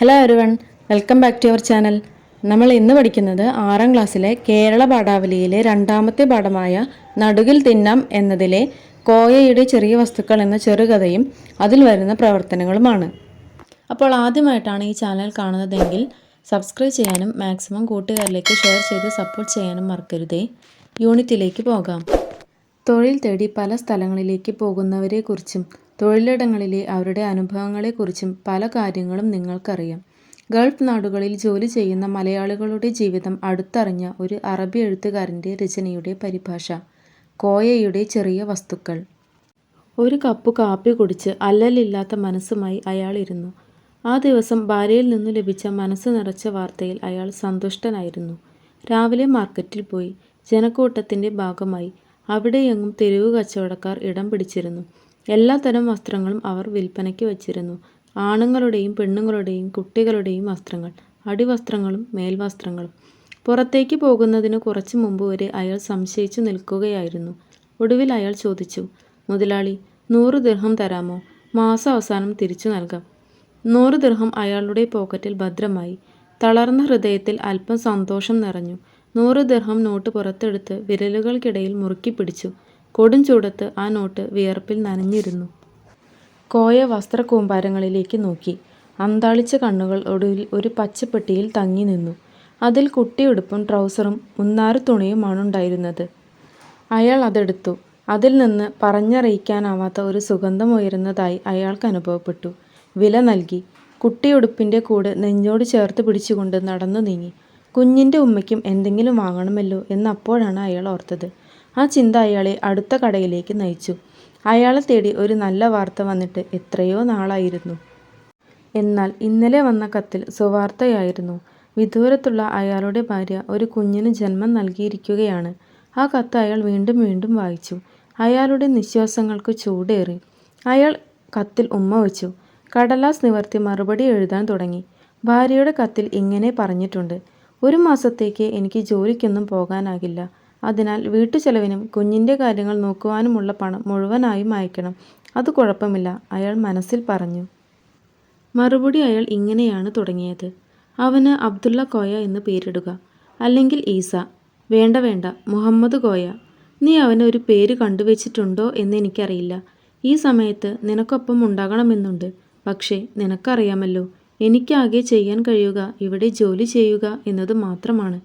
Hello everyone welcome back to our channel നമ്മൾ ഇന്ന് പഠിക്കുന്നത് ആറാം ക്ലാസ്സിലെ കേരള പാഠാവലിയിലെ രണ്ടാമത്തെ പാഠമായ നടുകിൽ തിന്നാം എന്നതിലെ കോയയുടെ ചെറിയ വസ്തുക്കൾ എന്ന ചെറുകഥയും അതിൽ വരുന്ന പ്രവർത്തനങ്ങളുമാണ്. അപ്പോൾ ആദ്യമായിട്ടാണ് ഈ ചാനൽ കാണുന്നതെങ്കിൽ സബ്സ്ക്രൈബ് ചെയ്യാനും മാക്സിമം കൂട്ടുകാരിലേക്ക് ഷെയർ ചെയ്ത് സപ്പോർട്ട് ചെയ്യാനും മറക്കരുതേ. യൂണിറ്റിലേക്ക് പോകാം. തൊഴിൽ തേടി പല സ്ഥലങ്ങളിലേക്ക് പോകുന്നവരെക്കുറിച്ചും തൊഴിലിടങ്ങളിലെ അവരുടെ അനുഭവങ്ങളെക്കുറിച്ചും പല കാര്യങ്ങളും നിങ്ങൾക്കറിയാം. ഗൾഫ് നാടുകളിൽ ജോലി ചെയ്യുന്ന മലയാളികളുടെ ജീവിതം അടുത്തറിഞ്ഞ ഒരു അറബി എഴുത്തുകാരന്റെ രചനയുടെ പരിഭാഷ. കോയയുടെ ചെറിയ വസ്തുക്കൾ. ഒരു കപ്പ് കാപ്പി കുടിച്ച് അല്ലലില്ലാത്ത മനസ്സുമായി അയാളിരുന്നു ആ ദിവസം ഭാര്യയിൽ നിന്നു ലഭിച്ച മനസ്സ് നിറച്ച വാർത്തയിൽ അയാൾ സന്തുഷ്ടനായിരുന്നു. രാവിലെ മാർക്കറ്റിൽ പോയി. ജനക്കൂട്ടത്തിന്റെ ഭാഗമായി. അവിടെയെങ്ങും തെരുവ് കച്ചവടക്കാർ ഇടം പിടിച്ചിരുന്നു. എല്ലാത്തരം വസ്ത്രങ്ങളും അവർ വിൽപ്പനയ്ക്ക് വച്ചിരുന്നു. ആണുങ്ങളുടെയും പെണ്ണുങ്ങളുടെയും കുട്ടികളുടെയും വസ്ത്രങ്ങൾ അടിവസ്ത്രങ്ങളും മേൽവസ്ത്രങ്ങളും. പുറത്തേക്ക് പോകുന്നതിന് കുറച്ചു മുമ്പ് വരെ അയാൾ സംശയിച്ചു നിൽക്കുകയായിരുന്നു. ഒടുവിൽ അയാൾ ചോദിച്ചു മുതലാളി നൂറ് ദിർഹം തരാമോ? മാസം അവസാനം തിരിച്ചു നൽകാം. നൂറ് ദിർഹം അയാളുടെ പോക്കറ്റിൽ ഭദ്രമായി. തളർന്ന ഹൃദയത്തിൽ അല്പം സന്തോഷം നിറഞ്ഞു. നൂറ് ദിർഹം നോട്ട് പുറത്തെടുത്ത് വിരലുകൾക്കിടയിൽ മുറുക്കി പിടിച്ചു. കൊടും ചൂടത്ത് ആ നോട്ട് വിയർപ്പിൽ നനഞ്ഞിരുന്നു. കോയ വസ്ത്രക്കൂമ്പാരങ്ങളിലേക്ക് നോക്കി. അന്താളിച്ച കണ്ണുകൾ ഒടുവിൽ ഒരു പച്ചപ്പെട്ടിയിൽ തങ്ങി നിന്നു. അതിൽ കുട്ടിയുടുപ്പും ട്രൗസറും മുന്നാറ് തുണിയുമാണുണ്ടായിരുന്നത് അയാൾ അതെടുത്തു. അതിൽ നിന്ന് പറഞ്ഞറിയിക്കാനാവാത്ത ഒരു സുഗന്ധം ഉയരുന്നതായി അയാൾക്ക് അനുഭവപ്പെട്ടു. വില നൽകി. കുട്ടിയുടുപ്പിന്റെ കൂടെ നെഞ്ചോട് ചേർത്ത് പിടിച്ചുകൊണ്ട് നടന്നു നീങ്ങി. കുഞ്ഞിന്റെ ഉമ്മയ്ക്കും എന്തെങ്കിലും വാങ്ങണമല്ലോ എന്നപ്പോഴാണ് അയാൾ ഓർത്തത്. ആ ചിന്ത അയാളെ അടുത്ത കടയിലേക്ക് നയിച്ചു. അയാളെ തേടി ഒരു നല്ല വാർത്ത വന്നിട്ട് എത്രയോ നാളായിരുന്നു. എന്നാൽ ഇന്നലെ വന്ന കത്തിൽ സുവാർത്തയായിരുന്നു. വിദൂരത്തുള്ള അയാളുടെ ഭാര്യ ഒരു കുഞ്ഞിന് ജന്മം നൽകിയിരിക്കുകയാണ്. ആ കത്ത് അയാൾ വീണ്ടും വീണ്ടും വായിച്ചു. അയാളുടെ നിശ്വാസങ്ങൾക്ക് ചൂടേറി. അയാൾ കത്തിൽ ഉമ്മ വെച്ചു. കടലാസ് നിവർത്തി മറുപടി എഴുതാൻ തുടങ്ങി. ഭാര്യയുടെ കത്തിൽ ഇങ്ങനെ പറഞ്ഞിട്ടുണ്ട്. ഒരു മാസത്തേക്ക് എനിക്ക് ജോലിക്കൊന്നും പോകാനാകില്ല. അതിനാൽ വീട്ടുചെലവിനും കുഞ്ഞിന്റെ കാര്യങ്ങൾ നോക്കുവാനുമുള്ള പണം മുഴുവനായും അയക്കണം. അത് കുഴപ്പമില്ല അയാൾ മനസ്സിൽ പറഞ്ഞു. മറുപടി അയാൾ ഇങ്ങനെയാണ് തുടങ്ങിയത്. അവന് അബ്ദുള്ള കോയ എന്ന് പേരിടുക അല്ലെങ്കിൽ ഈസ. വേണ്ട വേണ്ട മുഹമ്മദ് കോയ. നീ അവന് ഒരു പേര് കണ്ടുവച്ചിട്ടുണ്ടോ എന്ന് എനിക്കറിയില്ല. ഈ സമയത്ത് നിനക്കൊപ്പം ഉണ്ടാകണമെന്നുണ്ട്. പക്ഷേ നിനക്കറിയാമല്ലോ എനിക്കാകെ ചെയ്യാൻ കഴിയുക ഇവിടെ ജോലി ചെയ്യുക എന്നത് മാത്രമാണ്.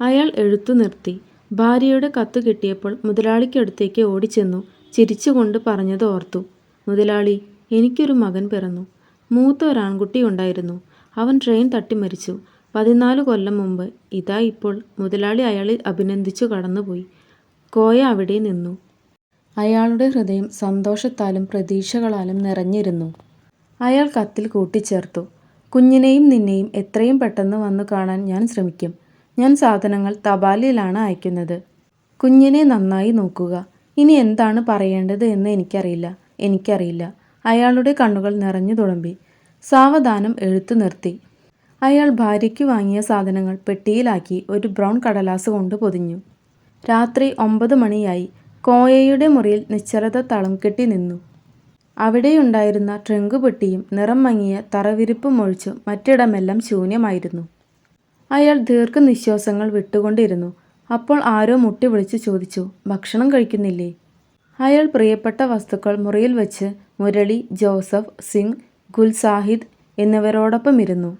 അയാൾ എഴുത്തു നിർത്തി. ഭാര്യയുടെ കത്ത് കിട്ടിയപ്പോൾ മുതലാളിക്കടുത്തേക്ക് ഓടിച്ചെന്നു. ചിരിച്ചുകൊണ്ട് പറഞ്ഞത് ഓർത്തു. മുതലാളി എനിക്കൊരു മകൻ പിറന്നു. മൂത്ത ഒരാൺകുട്ടി ഉണ്ടായിരുന്നു. അവൻ ട്രെയിൻ തട്ടി മരിച്ചു. പതിനാല് കൊല്ലം മുമ്പ് ഇതാ ഇപ്പോൾ മുതലാളി അയാളെ അഭിനന്ദിച്ചു കടന്നുപോയി. കോയ അവിടെ നിന്നു. അയാളുടെ ഹൃദയം സന്തോഷത്താലും പ്രതീക്ഷകളാലും നിറഞ്ഞിരുന്നു. അയാൾ കത്തിൽ കൂട്ടിച്ചേർത്തു. കുഞ്ഞിനെയും നിന്നെയും എത്രയും പെട്ടെന്ന് വന്നു കാണാൻ ഞാൻ ശ്രമിക്കും. ഞാൻ സാധനങ്ങൾ തപാലിലാണ് അയക്കുന്നത്. കുഞ്ഞിനെ നന്നായി നോക്കുക. ഇനി എന്താണ് പറയേണ്ടത് എന്ന് എനിക്കറിയില്ല. എനിക്കറിയില്ല. അയാളുടെ കണ്ണുകൾ നിറഞ്ഞു തുളുമ്പി. സാവധാനം എഴുത്തു നിർത്തി. അയാൾ ഭാര്യയ്ക്ക് വാങ്ങിയ സാധനങ്ങൾ പെട്ടിയിലാക്കി ഒരു ബ്രൗൺ കടലാസ് കൊണ്ട് പൊതിഞ്ഞു. രാത്രി ഒമ്പത് മണിയായി. കോയയുടെ മുറിയിൽ നിശ്ചലത തളം കെട്ടി നിന്നു. അവിടെയുണ്ടായിരുന്ന ട്രങ്ക് പെട്ടിയും നിറം മങ്ങിയ തറവിരിപ്പും ഒഴിച്ചു മറ്റിടമെല്ലാം ശൂന്യമായിരുന്നു. അയാൾ ദീർഘനിശ്വാസങ്ങൾ വിട്ടുകൊണ്ടിരുന്നു. അപ്പോൾ ആരോ മുട്ടി വിളിച്ച് ചോദിച്ചു ഭക്ഷണം കഴിക്കുന്നില്ലേ? അയാൾ പ്രിയപ്പെട്ട വസ്തുക്കൾ മുറിയിൽ വെച്ച് മുരളി ജോസഫ് സിംഗ് ഗുൽസാഹിദ് എന്നിവരോടൊപ്പം ഇരുന്നു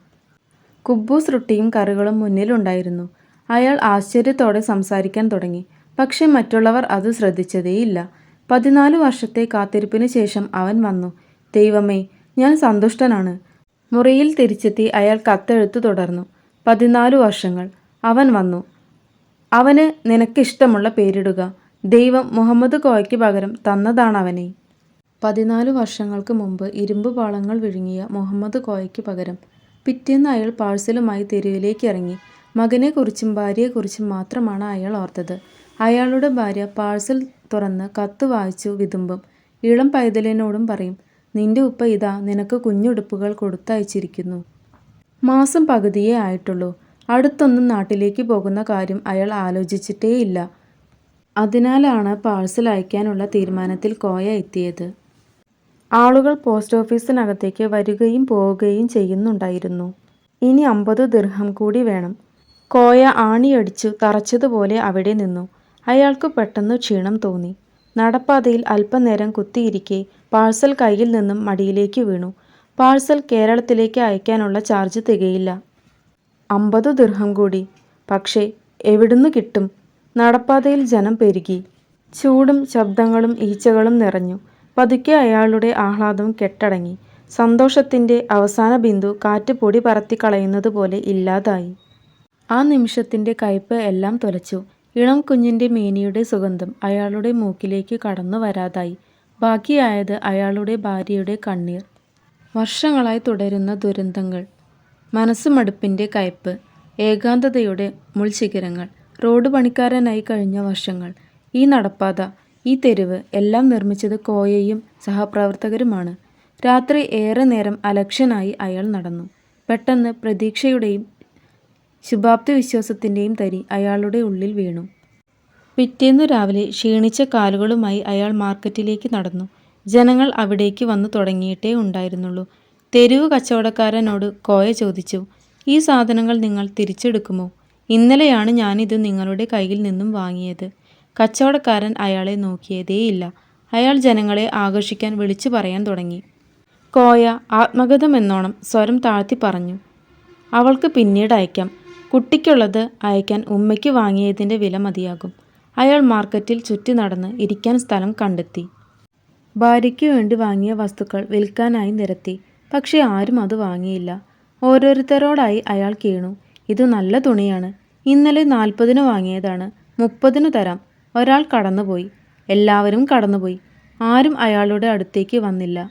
കുബ്ബൂസ് റൊട്ടിയും കറികളും മുന്നിലുണ്ടായിരുന്നു അയാൾ ആശ്ചര്യത്തോടെ സംസാരിക്കാൻ തുടങ്ങി. പക്ഷേ മറ്റുള്ളവർ അത് ശ്രദ്ധിച്ചതേയില്ല. പതിനാല് വർഷത്തെ കാത്തിരിപ്പിന് ശേഷം അവൻ വന്നു. ദൈവമേ ഞാൻ സന്തുഷ്ടനാണ്. മുറിയിൽ തിരിച്ചെത്തി അയാൾ കത്തെഴുത്തു തുടർന്നു. പതിനാലു വർഷങ്ങൾ അവൻ വന്നു. അവന് നിനക്കിഷ്ടമുള്ള പേരിടുക. ദൈവം മുഹമ്മദ് കോയയ്ക്ക് പകരം തന്നതാണ് അവനെ പതിനാലു വർഷങ്ങൾക്ക് മുമ്പ് ഇരുമ്പ് പാളങ്ങൾ വിഴുങ്ങിയ മുഹമ്മദ് കോയയ്ക്ക് പകരം പിറ്റേന്ന് അയാൾ പാഴ്സലുമായി തെരുവിലേക്ക് ഇറങ്ങി. മകനെക്കുറിച്ചും ഭാര്യയെക്കുറിച്ചും മാത്രമാണ് അയാൾ ഓർത്തത്. അയാളുടെ ഭാര്യ പാഴ്സൽ തുറന്ന് കത്ത് വായിച്ചു വിതുമ്പും ഇളം പൈതലിനോടും പറയും നിന്റെ ഉപ്പ ഇതാ നിനക്ക് കുഞ്ഞുടുപ്പുകൾ കൊടുത്തയച്ചിരിക്കുന്നു. മാസം പകുതിയേ ആയിട്ടുള്ളൂ. അടുത്തൊന്നും നാട്ടിലേക്ക് പോകുന്ന കാര്യം അയാൾ ആലോചിച്ചിട്ടേയില്ല. അതിനാലാണ് പാഴ്സൽ അയക്കാനുള്ള തീരുമാനത്തിൽ കോയ എത്തിയത്. ആളുകൾ പോസ്റ്റ് ഓഫീസിനകത്തേക്ക് വരികയും പോവുകയും ചെയ്യുന്നുണ്ടായിരുന്നു. ഇനി അമ്പത് ദീർഘം കൂടി വേണം. കോയ ആണിയടിച്ചു തറച്ചതുപോലെ അവിടെ നിന്നു. അയാൾക്ക് പെട്ടെന്ന് ക്ഷീണം തോന്നി. നടപ്പാതയിൽ അല്പനേരം കുത്തിയിരിക്കെ പാഴ്സൽ കയ്യിൽ നിന്നും മടിയിലേക്ക് വീണു. പാഴ്സൽ കേരളത്തിലേക്ക് അയക്കാനുള്ള ചാർജ് തികയില്ല. അമ്പത് ദീർഘം കൂടി. പക്ഷേ എവിടുന്ന് കിട്ടും? നടപ്പാതയിൽ ജനം പെരുകി. ചൂടും ശബ്ദങ്ങളും ഈച്ചകളും നിറഞ്ഞു. പതുക്കെ അയാളുടെ ആഹ്ലാദം കെട്ടടങ്ങി. സന്തോഷത്തിന്റെ അവസാന ബിന്ദു കാറ്റ് പൊടി പറത്തിക്കളയുന്നത് പോലെ ഇല്ലാതായി. ആ നിമിഷത്തിന്റെ കയ്പ് എല്ലാം തുലച്ചു. ഇളം കുഞ്ഞിന്റെ മേനിയുടെ സുഗന്ധം അയാളുടെ മൂക്കിലേക്ക് കടന്നു വരാതായി ബാക്കിയായത് അയാളുടെ ഭാര്യയുടെ കണ്ണീർ. വർഷങ്ങളായി തുടരുന്ന ദുരന്തങ്ങൾ. മനസ്സുമടുപ്പിന്റെ കയ്പ് ഏകാന്തതയുടെ മുൾശിഖരങ്ങൾ റോഡ് പണിക്കാരനായി കഴിഞ്ഞ വർഷങ്ങൾ ഈ നടപ്പാത ഈ തെരുവ് എല്ലാം നിർമ്മിച്ചത് കോയയും സഹപ്രവർത്തകരുമാണ്. രാത്രി ഏറെ നേരം അലക്ഷ്യനായി അയാൾ നടന്നു. പെട്ടെന്ന് പ്രതീക്ഷയുടെയും ശുഭാപ്തി വിശ്വാസത്തിന്റെയും തരി അയാളുടെ ഉള്ളിൽ വീണു. പിറ്റേന്നു രാവിലെ ക്ഷീണിച്ച കാലുകളുമായി അയാൾ മാർക്കറ്റിലേക്ക് നടന്നു. ജനങ്ങൾ അവിടേക്ക് വന്നു തുടങ്ങിയിട്ടേ ഉണ്ടായിരുന്നുള്ളൂ. തെരുവ് കച്ചവടക്കാരനോട് കോയ ചോദിച്ചു ഈ സാധനങ്ങൾ നിങ്ങൾ തിരിച്ചെടുക്കുമോ? ഇന്നലെയാണ് ഞാനിത് നിങ്ങളുടെ കയ്യിൽ നിന്നും വാങ്ങിയത് കച്ചവടക്കാരൻ അയാളെ നോക്കിയതേയില്ല. അയാൾ ജനങ്ങളെ ആകർഷിക്കാൻ വിളിച്ചു പറയാൻ തുടങ്ങി. കോയ ആത്മഗതമെന്നോണം സ്വരം താഴ്ത്തി പറഞ്ഞു അവൾക്ക് പിന്നീട് അയക്കാം. കുട്ടിക്കുള്ളത് അയക്കാൻ ഉമ്മയ്ക്ക് വാങ്ങിയതിന്റെ വില മതിയാകും. അയാൾ മാർക്കറ്റിൽ ചുറ്റി നടന്ന് ഇരിക്കാൻ സ്ഥലം കണ്ടെത്തി. ഭാര്യയ്ക്ക് വേണ്ടി വാങ്ങിയ വസ്തുക്കൾ വിൽക്കാനായി നിരത്തി. പക്ഷേ ആരും അത് വാങ്ങിയില്ല. ഓരോരുത്തരോടായി അയാൾ കീണു. ഇത് നല്ല തുണിയാണ്. ഇന്നലെ നാൽപ്പതിന് വാങ്ങിയതാണ്. മുപ്പതിന് തരാം. ഒരാൾ കടന്നുപോയി. എല്ലാവരും കടന്നുപോയി. ആരും അയാളുടെ അടുത്തേക്ക് വന്നില്ല.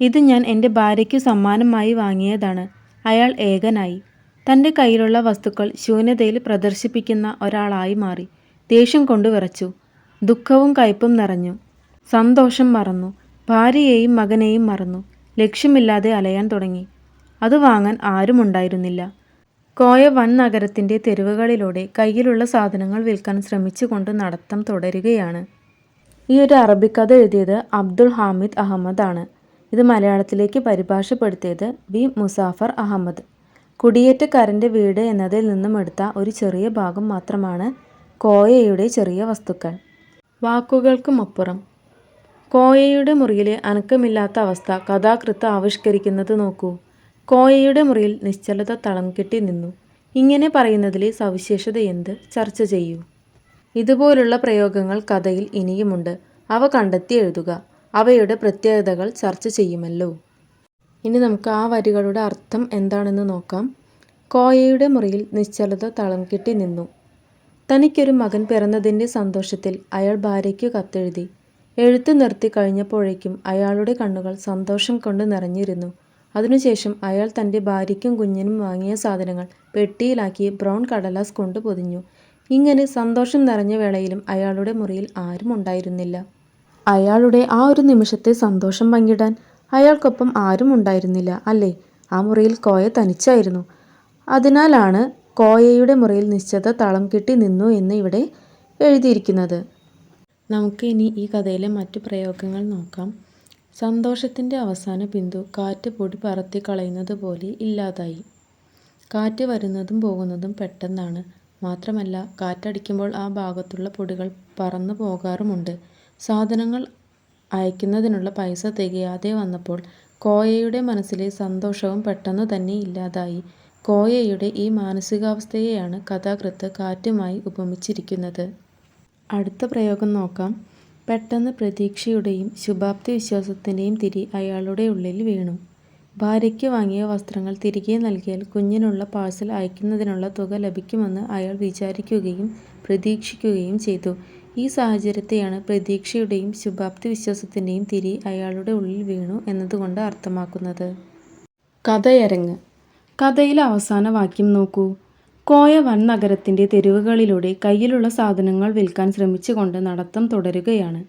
ഇത് ഞാൻ എന്റെ ഭാര്യയ്ക്ക് സമ്മാനമായി വാങ്ങിയതാണ്. അയാൾ ഏകനായി. തന്റെ കയ്യിലുള്ള വസ്തുക്കൾ ശൂന്യതയിൽ പ്രദർശിപ്പിക്കുന്ന ഒരാളായി മാറി. ദേഷ്യം കൊണ്ട് വിറച്ചു. ദുഃഖവും കയ്പും നിറഞ്ഞു. സന്തോഷം മറന്നു. ഭാര്യയെയും മകനെയും മറന്നു. ലക്ഷ്യമില്ലാതെ അലയാൻ തുടങ്ങി. അത് വാങ്ങാൻ ആരുമുണ്ടായിരുന്നില്ല കോയ വൻ നഗരത്തിന്റെ തെരുവുകളിലൂടെ കയ്യിലുള്ള സാധനങ്ങൾ വിൽക്കാൻ ശ്രമിച്ചുകൊണ്ട് നടത്തം തുടരുകയാണ്. ഈ ഒരു അറബിക്കഥ എഴുതിയത് അബ്ദുൾ ഹാമിദ് അഹമ്മദ് ആണ്. ഇത് മലയാളത്തിലേക്ക് പരിഭാഷപ്പെടുത്തിയത് വി മുസാഫർ അഹമ്മദ്. കുടിയേറ്റക്കാരന്റെ വീട് എന്നതിൽ നിന്നും എടുത്ത ഒരു ചെറിയ ഭാഗം മാത്രമാണ് കോയയുടെ ചെറിയ വസ്തുക്കൾ. വാക്കുകൾക്കുമപ്പുറം കോയയുടെ മുറിയിലെ അനക്കമില്ലാത്ത അവസ്ഥ കഥാകൃത്ത് ആവിഷ്കരിക്കുന്നത് നോക്കൂ. കോയയുടെ മുറിയിൽ നിശ്ചലത തളം കെട്ടി നിന്നു. ഇങ്ങനെ പറയുന്നതിലെ സവിശേഷത എന്ത്? ചർച്ച ചെയ്യൂ. ഇതുപോലുള്ള പ്രയോഗങ്ങൾ കഥയിൽ ഇനിയുമുണ്ട്. അവ കണ്ടെത്തി എഴുതുക. അവയുടെ പ്രത്യേകതകൾ ചർച്ച ചെയ്യുമല്ലോ. ഇനി നമുക്ക് ആ വരികളുടെ അർത്ഥം എന്താണെന്ന് നോക്കാം. കോയയുടെ മുറിയിൽ നിശ്ചലത തളം കെട്ടി നിന്നു. തനിക്കൊരു മകൻ പിറന്നതിന്റെ സന്തോഷത്തിൽ അയാൾ ഭാര്യയ്ക്ക് കത്തെഴുതി. എഴുത്ത് നിർത്തി കഴിഞ്ഞപ്പോഴേക്കും അയാളുടെ കണ്ണുകൾ സന്തോഷം കൊണ്ട് നിറഞ്ഞിരുന്നു. അതിനുശേഷം അയാൾ തന്റെ ഭാര്യയ്ക്കും കുഞ്ഞിനും വാങ്ങിയ സാധനങ്ങൾ പെട്ടിയിലാക്കി ബ്രൗൺ കടലാസ് കൊണ്ട് പൊതിഞ്ഞു. ഇങ്ങനെ സന്തോഷം നിറഞ്ഞ വേളയിലും അയാളുടെ മുറിയിൽ ആരും ഉണ്ടായിരുന്നില്ല. അയാളുടെ ആ ഒരു നിമിഷത്തെ സന്തോഷം പങ്കിടാൻ അയാൾക്കൊപ്പം ആരും ഉണ്ടായിരുന്നില്ല അല്ലേ? ആ മുറിയിൽ കോയ തനിച്ചായിരുന്നു. അതിനാലാണ് കോയയുടെ മുറിയിൽ നിശ്ചിത തളം കിട്ടി നിന്നു എന്ന് ഇവിടെ എഴുതിയിരിക്കുന്നത്. നമുക്ക് ഇനി ഈ കഥയിലെ മറ്റു പ്രയോഗങ്ങൾ നോക്കാം. സന്തോഷത്തിന്റെ അവസാന ബിന്ദു കാറ്റ് പൊടി പറത്തി കളയുന്നത് പോലെ ഇല്ലാതായി. കാറ്റ് വരുന്നതും പോകുന്നതും പെട്ടെന്നാണ്. മാത്രമല്ല കാറ്റടിക്കുമ്പോൾ ആ ഭാഗത്തുള്ള പൊടികൾ പറന്നു പോകാറുമുണ്ട്. സാധനങ്ങൾ അയക്കുന്നതിനുള്ള പൈസ തികയാതെ വന്നപ്പോൾ കോയയുടെ മനസ്സിലെ സന്തോഷവും പെട്ടെന്ന് തന്നെ ഇല്ലാതായി. കോയയുടെ ഈ മാനസികാവസ്ഥയെയാണ് കഥാകൃത്ത് കാറ്റുമായി ഉപമിച്ചിരിക്കുന്നത്. അടുത്ത പ്രയോഗം നോക്കാം. പെട്ടെന്ന് പ്രതീക്ഷയുടെയും ശുഭാപ്തി വിശ്വാസത്തിന്റെയും തിരി അയാളുടെ ഉള്ളിൽ വീണു. ഭാര്യയ്ക്ക് വാങ്ങിയ വസ്ത്രങ്ങൾ തിരികെ നൽകിയാൽ കുഞ്ഞിനുള്ള പാഴ്സൽ അയക്കുന്നതിനുള്ള തുക ലഭിക്കുമെന്ന് അയാൾ വിചാരിക്കുകയും പ്രതീക്ഷിക്കുകയും ചെയ്തു. ഈ സാഹചര്യത്തെയാണ് പ്രതീക്ഷയുടെയും ശുഭാപ്തി വിശ്വാസത്തിന്റെയും തിരി അയാളുടെ ഉള്ളിൽ വീണു എന്നതുകൊണ്ട് അർത്ഥമാക്കുന്നത്. കഥയരങ്ങ്. കഥയിലെ അവസാന വാക്യം നോക്കൂ. കോയ വൻ നഗരത്തിന്റെ തെരുവുകളിലൂടെ കയ്യിലുള്ള സാധനങ്ങൾ വിൽക്കാൻ ശ്രമിച്ചുകൊണ്ട് നടത്തം തുടരുകയാണ്.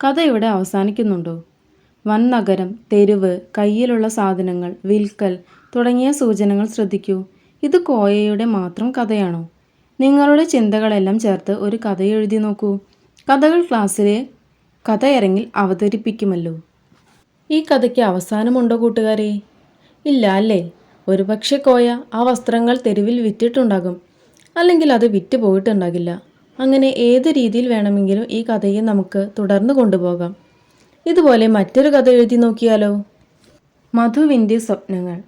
കഥ ഇവിടെ അവസാനിക്കുന്നുണ്ടോ? വൻ നഗരം തെരുവ് കയ്യിലുള്ള സാധനങ്ങൾ വിൽക്കൽ തുടങ്ങിയ സൂചനകൾ ശ്രദ്ധിക്കൂ. ഇത് കോയയുടെ മാത്രം കഥയാണോ? നിങ്ങളുടെ ചിന്തകളെല്ലാം ചേർത്ത് ഒരു കഥ എഴുതി നോക്കൂ. കഥകൾ ക്ലാസ്സിലെ കഥയിറങ്ങിൽ അവതരിപ്പിക്കുമല്ലോ. ഈ കഥയ്ക്ക് അവസാനമുണ്ടോ കൂട്ടുകാരെ? ഇല്ല അല്ലേ? ഒരുപക്ഷെ കോയ ആ വസ്ത്രങ്ങൾ തെരുവിൽ വിറ്റിട്ടുണ്ടാകും. അല്ലെങ്കിൽ അത് വിറ്റ് പോയിട്ടുണ്ടാകില്ല. അങ്ങനെ ഏത് രീതിയിൽ വേണമെങ്കിലും ഈ കഥയെ നമുക്ക് തുടർന്ന് കൊണ്ടുപോകാം. ഇതുപോലെ മറ്റൊരു കഥ എഴുതി നോക്കിയാലോ? മധുവിന്റെ സ്വപ്നങ്ങൾ.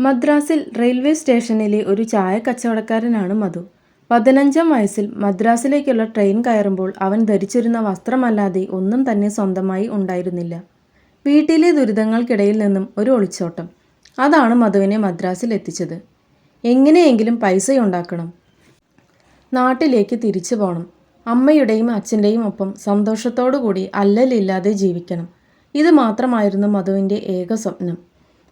മദ്രാസിൽ റെയിൽവേ സ്റ്റേഷനിലെ ഒരു ചായ കച്ചവടക്കാരനാണ് മധു. പതിനഞ്ചാം വയസ്സിൽ മദ്രാസിലേക്കുള്ള ട്രെയിൻ കയറുമ്പോൾ അവൻ ധരിച്ചിരുന്ന വസ്ത്രമല്ലാതെ ഒന്നും തന്നെ സ്വന്തമായി ഉണ്ടായിരുന്നില്ല. വീട്ടിലെ ദുരിതങ്ങൾക്കിടയിൽ നിന്നും ഒരു ഒളിച്ചോട്ടം. അതാണ് മധുവിനെ മദ്രാസിൽ എത്തിച്ചത്. എങ്ങനെയെങ്കിലും പൈസയുണ്ടാക്കണം. നാട്ടിലേക്ക് തിരിച്ചു പോകണം അമ്മയുടെയും അച്ഛന്റെയും ഒപ്പം സന്തോഷത്തോടു കൂടി അല്ലലില്ലാതെ ജീവിക്കണം. ഇത് മാത്രമായിരുന്നു മധുവിന്റെ ഏക സ്വപ്നം.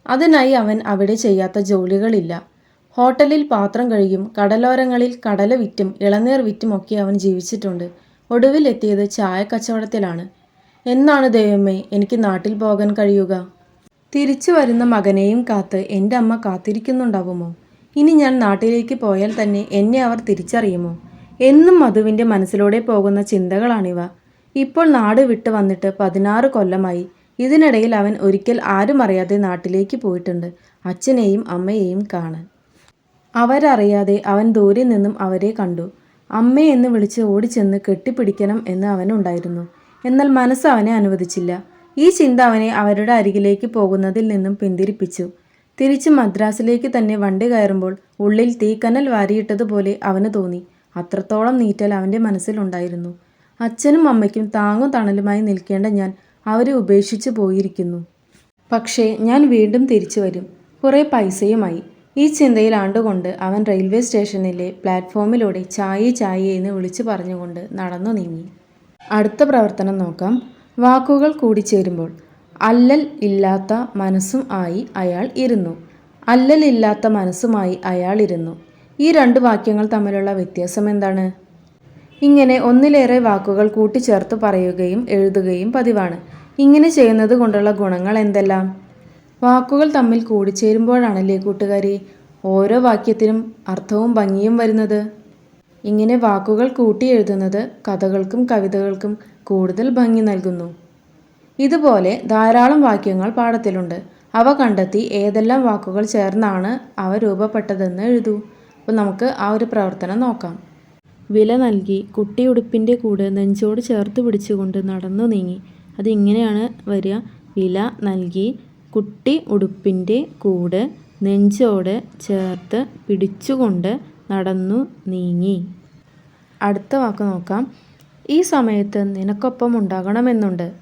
അതിനായി അവൻ അവിടെ ചെയ്യാത്ത ജോലികളില്ല. ഹോട്ടലിൽ പാത്രം കഴുകിയും കടലോരങ്ങളിൽ കടല വിറ്റും ഇളനീർ വിറ്റും ഒക്കെ അവൻ ജീവിച്ചിട്ടുണ്ട്. ഒടുവിൽ എത്തിയത് ചായ കച്ചവടത്തിലാണ് എന്നാണ് ദൈവമേ എനിക്ക് നാട്ടിൽ പോകാൻ കഴിയുക? തിരിച്ചു വരുന്ന മകനെയും കാത്ത് എന്റെ അമ്മ കാത്തിരിക്കുന്നുണ്ടാവുമോ? ഇനി ഞാൻ നാട്ടിലേക്ക് പോയാൽ തന്നെ എന്നെ അവർ തിരിച്ചറിയുമോ? എന്നും മധുവിന്റെ മനസ്സിലൂടെ പോകുന്ന ചിന്തകളാണിവ. ഇപ്പോൾ നാട് വിട്ട് വന്നിട്ട് പതിനാറ് കൊല്ലമായി. ഇതിനിടയിൽ അവൻ ഒരിക്കൽ ആരും അറിയാതെ നാട്ടിലേക്ക് പോയിട്ടുണ്ട്. അച്ഛനെയും അമ്മയെയും കാണാൻ. അവരറിയാതെ അവൻ ദൂരെ നിന്നും അവരെ കണ്ടു. അമ്മയെന്ന് വിളിച്ച് ഓടിച്ചെന്ന് കെട്ടിപ്പിടിക്കണം എന്ന് അവനുണ്ടായിരുന്നു. എന്നാൽ മനസ്സ് അവനെ അനുവദിച്ചില്ല. ഈ ചിന്ത അവനെ അവരുടെ അരികിലേക്ക് പോകുന്നതിൽ നിന്നും പിന്തിരിപ്പിച്ചു. തിരിച്ച് മദ്രാസിലേക്ക് തന്നെ വണ്ടി കയറുമ്പോൾ ഉള്ളിൽ തീക്കനൽ വാരിയിട്ടതുപോലെ അവന് തോന്നി. അത്രത്തോളം നീറ്റൽ അവന്റെ മനസ്സിലുണ്ടായിരുന്നു അച്ഛനും അമ്മയ്ക്കും താങ്ങും തണലുമായി നിൽക്കേണ്ട ഞാൻ അവരെ ഉപേക്ഷിച്ച് പോയിരിക്കുന്നു. പക്ഷേ ഞാൻ വീണ്ടും തിരിച്ചു വരും. കുറേ പൈസയുമായി. ഈ ചിന്തയിൽ ആണ്ടുകൊണ്ട് അവൻ റെയിൽവേ സ്റ്റേഷനിലെ പ്ലാറ്റ്ഫോമിലൂടെ ചായ ചായ എന്ന് വിളിച്ചു പറഞ്ഞുകൊണ്ട് നടന്നു നീങ്ങി. അടുത്ത പ്രവർത്തനം നോക്കാം. വാക്കുകൾ കൂടിച്ചേരുമ്പോൾ അല്ലൽ ഇല്ലാത്ത മനസ്സും ആയി അയാൾ ഇരുന്നു. അല്ലൽ ഇല്ലാത്ത മനസ്സുമായി അയാൾ ഇരുന്നു. ഈ രണ്ട് വാക്യങ്ങൾ തമ്മിലുള്ള വ്യത്യാസം എന്താണ്? ഇങ്ങനെ ഒന്നിലേറെ വാക്കുകൾ കൂട്ടിച്ചേർത്ത് പറയുകയും എഴുതുകയും പതിവാണ്. ഇങ്ങനെ ചെയ്യുന്നത് കൊണ്ടുള്ള ഗുണങ്ങൾ എന്തെല്ലാം? വാക്കുകൾ തമ്മിൽ കൂടിച്ചേരുമ്പോഴാണല്ലേ കൂട്ടുകാരി? ഓരോ വാക്യത്തിനും അർത്ഥവും ഭംഗിയും വരുന്നത്. ഇങ്ങനെ വാക്കുകൾ കൂട്ടി എഴുതുന്നത് കഥകൾക്കും കവിതകൾക്കും കൂടുതൽ ഭംഗി നൽകുന്നു. ഇതുപോലെ ധാരാളം വാക്യങ്ങൾ പാഠത്തിലുണ്ട്. അവ കണ്ടെത്തി ഏതെല്ലാം വാക്കുകൾ ചേർന്നാണ് അവ രൂപപ്പെട്ടതെന്ന് എഴുതൂ. അപ്പോൾ നമുക്ക് ആ ഒരു പ്രവർത്തനം നോക്കാം. വില നൽകി കുട്ടിയുടുപ്പിന്റെ കൂടെ നെഞ്ചോട് ചേർത്ത് പിടിച്ചുകൊണ്ട് നടന്നു നീങ്ങി. അതിങ്ങനെയാണ് വരിക. വില നൽകി കുട്ടി ഉടുപ്പിന്റെ കൂടെ നെഞ്ചോട് ചേർത്ത് പിടിച്ചുകൊണ്ട് നടന്നു നീങ്ങി. അടുത്ത വാക്ക് നോക്കാം. ഈ സമയത്ത് നിനക്കൊപ്പം ഉണ്ടാകണമെന്നുണ്ട്.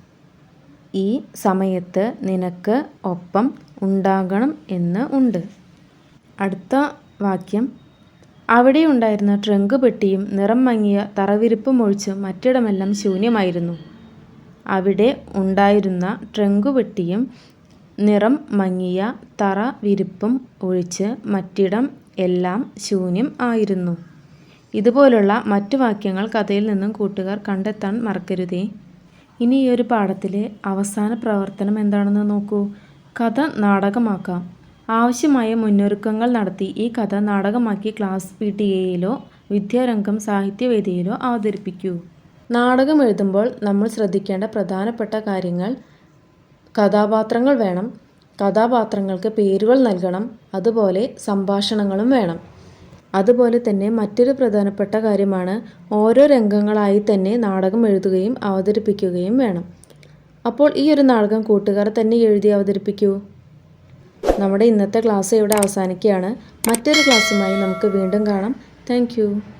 ഈ സമയത്ത് നിനക്ക് ഒപ്പം ഉണ്ടാകണം എന്ന് ഉണ്ട്. അടുത്ത വാക്യം. അവിടെ ഉണ്ടായിരുന്ന ട്രങ്ക് പെട്ടിയും നിറം മങ്ങിയ തറവിരിപ്പും ഒഴിച്ച് മറ്റിടമെല്ലാം ശൂന്യമായിരുന്നു. അവിടെ ഉണ്ടായിരുന്ന ട്രങ്ക് പെട്ടിയും നിറം മങ്ങിയ തറ വിരിപ്പും ഒഴിച്ച് മറ്റിടം എല്ലാം ശൂന്യം ആയിരുന്നു. ഇതുപോലുള്ള മറ്റു വാക്യങ്ങൾ കഥയിൽ നിന്നും കൂട്ടുകാർ കണ്ടെത്താൻ മറക്കരുതേ. ഇനി ഈ ഒരു പാഠത്തിലെ അവസാന പ്രവർത്തനം എന്താണെന്ന് നോക്കൂ. കഥ നാടകമാക്കാം. ആവശ്യമായ മുന്നൊരുക്കങ്ങൾ നടത്തി ഈ കഥ നാടകമാക്കി ക്ലാസ് പി ടി എയിലോ വിദ്യാരംഗം സാഹിത്യവേദിയിലോ അവതരിപ്പിക്കൂ. നാടകം എഴുതുമ്പോൾ നമ്മൾ ശ്രദ്ധിക്കേണ്ട പ്രധാനപ്പെട്ട കാര്യങ്ങൾ കഥാപാത്രങ്ങൾ വേണം. കഥാപാത്രങ്ങൾക്ക് പേരുകൾ നൽകണം. അതുപോലെ സംഭാഷണങ്ങളും വേണം. അതുപോലെ തന്നെ മറ്റൊരു പ്രധാനപ്പെട്ട കാര്യമാണ് ഓരോ രംഗങ്ങളായി തന്നെ നാടകം എഴുതുകയും അവതരിപ്പിക്കുകയും വേണം. അപ്പോൾ ഈ ഒരു നാടകം കൂട്ടുകാർ തന്നെ എഴുതി അവതരിപ്പിക്കൂ. നമ്മുടെ ഇന്നത്തെ ക്ലാസ് ഇവിടെ അവസാനിക്കുകയാണ്. മറ്റൊരു ക്ലാസ്സുമായി നമുക്ക് വീണ്ടും കാണാം. താങ്ക്